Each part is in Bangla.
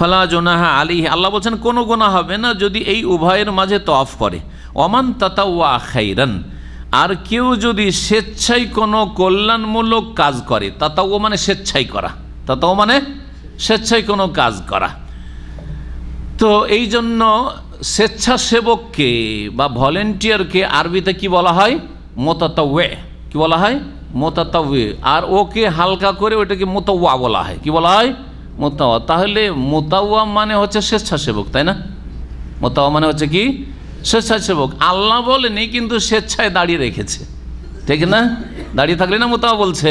ফালা জোনাহা আলী আল্লাহ বলছেন, কোনো গোনা হবে না যদি এই উভয়ের মাঝে তফ করে। অমান তাতাওয়া খাইরান, আর কেউ যদি স্বেচ্ছায় কোনো কল্যাণমূলক কাজ করে তাতাও মানে স্বেচ্ছাই করা। তাতাও মানে স্বেচ্ছায় কোনো কাজ করা। তো এই জন্য স্বেচ্ছাসেবককে বা ভলেন্টিয়ারকে আরবিতে কি বলা হয়? মোতাতাওয়ে। কি বলা হয়? মোতাতাওয়ে। আর ওকে হালকা করে ওইটাকে মোতাওয়া বলা হয়। কি বলা হয়? মোতাওয়া তাহলে মোতাওয়া মানে হচ্ছে স্বেচ্ছাসেবক, তাই না? মোতাওয়া মানে হচ্ছে কি? স্বেচ্ছাসেবক। আল্লাহ বলেনি, কিন্তু স্বেচ্ছায় দাঁড়িয়ে রেখেছে। ঠিক না? দাঁড়িয়ে থাকলে না মোতাওয়া বলছে।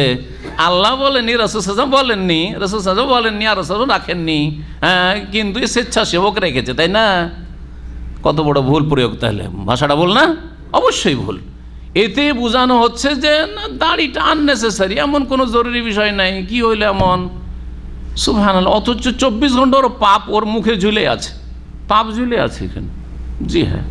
আল্লাহ বলেনি, রসুল সাজম বলেননি, রসুল সাজম বলেননি, আর রসুল রাখেননি। হ্যাঁ কিন্তু স্বেচ্ছাসেবক রেখেছে, তাই না? কত বড় ভুল প্রয়োগ তাহলে। ভাষাটা ভুল না? অবশ্যই ভুল। এতে বোঝানো হচ্ছে যে না, দাড়িটা আননেসেসারি এমন কোনো জরুরি বিষয় নাই। কি হইলে এমন? সুভান অথচ চব্বিশ ঘণ্টা ওর পাপ ওর মুখে ঝুলে আছে। পাপ ঝুলে আছে এখানে। জি হ্যাঁ।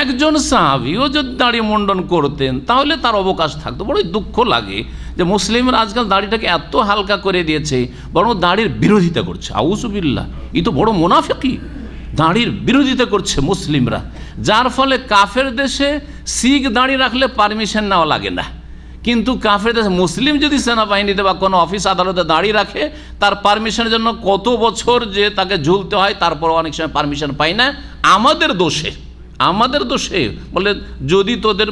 একজন সাহাবিও যদি দাড়ি মুন্ডন করতেন, তাহলে তার অবকাশ থাকতো। বড়ই দুঃখ লাগে যে মুসলিমরা আজকাল দাড়িটাকে এত হালকা করে দিয়েছে, বরং দাড়ির বিরোধিতা করছে। আউসুবিল্লা ই তো বড় মুনাফিকি। দাঁড়ির বিরোধিতা করছে মুসলিমরা। যার ফলে কাফের দেশে শিখ দাঁড়িয়ে রাখলে পারমিশন নেওয়া লাগে না। কিন্তু কাফের মুসলিম যদি সেনাবাহিনীতে বা কোনো অফিস আদালতে দাঁড়িয়ে রাখে, তার পারমিশনের জন্য কত বছর যে তাকে ঝুলতে হয় তারপর অনেক সময় পারমিশন পায় না। আমাদের দোষে আমাদের দোষে। বলে, যদি তোদের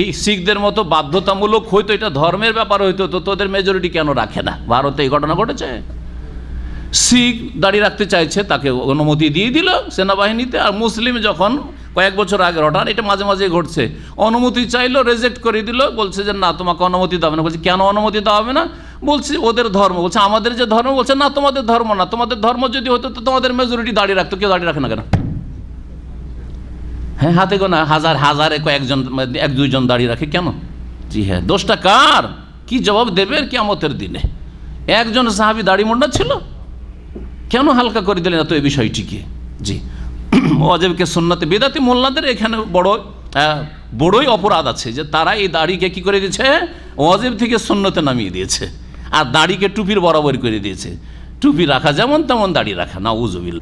এই শিখদের মতো বাধ্যতামূলক হইতো, এটা ধর্মের ব্যাপার হইতো, তো তোদের মেজরিটি কেন রাখে না? ভারতে এই ঘটনা ঘটেছে। শিখ দাঁড়িয়ে রাখতে চাইছে, তাকে অনুমতি দিয়ে দিল সেনাবাহিনীতে। আর মুসলিম যখন কয়েক বছর আগে ঘটনা এটা মাঝে মাঝে ঘটছে। অনুমতি চাইলো রেজেক্ট করে দিল, বলছে যে না, তোমাকে অনুমতি দেওয়া হবে না। বলছে, কেন অনুমতি দেওয়া হবে না? বলছি, ওদের ধর্ম, বলছে, আমাদের যে ধর্ম, বলছে, না, তোমাদের ধর্ম না। তোমাদের ধর্ম যদি হতো, তো তোমাদের মেজরিটি দাঁড়িয়ে রাখতো। কেউ দাঁড়িয়ে রাখে না কেন? হ্যাঁ হাতে গোনা, হাজার, হাজারে কয়েকজন, এক, দুইজন দাঁড়িয়ে রাখে কেন? জি হ্যাঁ দোষটা কার? কি জবাব দেবে কেমতের দিনে? একজন সাহাবি দাড়ি মুন্ডা ছিল? কেন হালকা করে দিলেন এত এই বিষয়টিকে? জি। অজেবকে সন্নাতে বেদাতি মোল্লাদের এখানে বড় বড়ই অপরাধ আছে যে তারা এই দাড়িকে কি করে দিয়েছে? অজেব থেকে সুন্নতে নামিয়ে দিয়েছে। আর দাড়িকে টুপির বরাবর করে দিয়েছে। টুপি রাখা যেমন তেমন দাড়ি রাখা না উজুবিল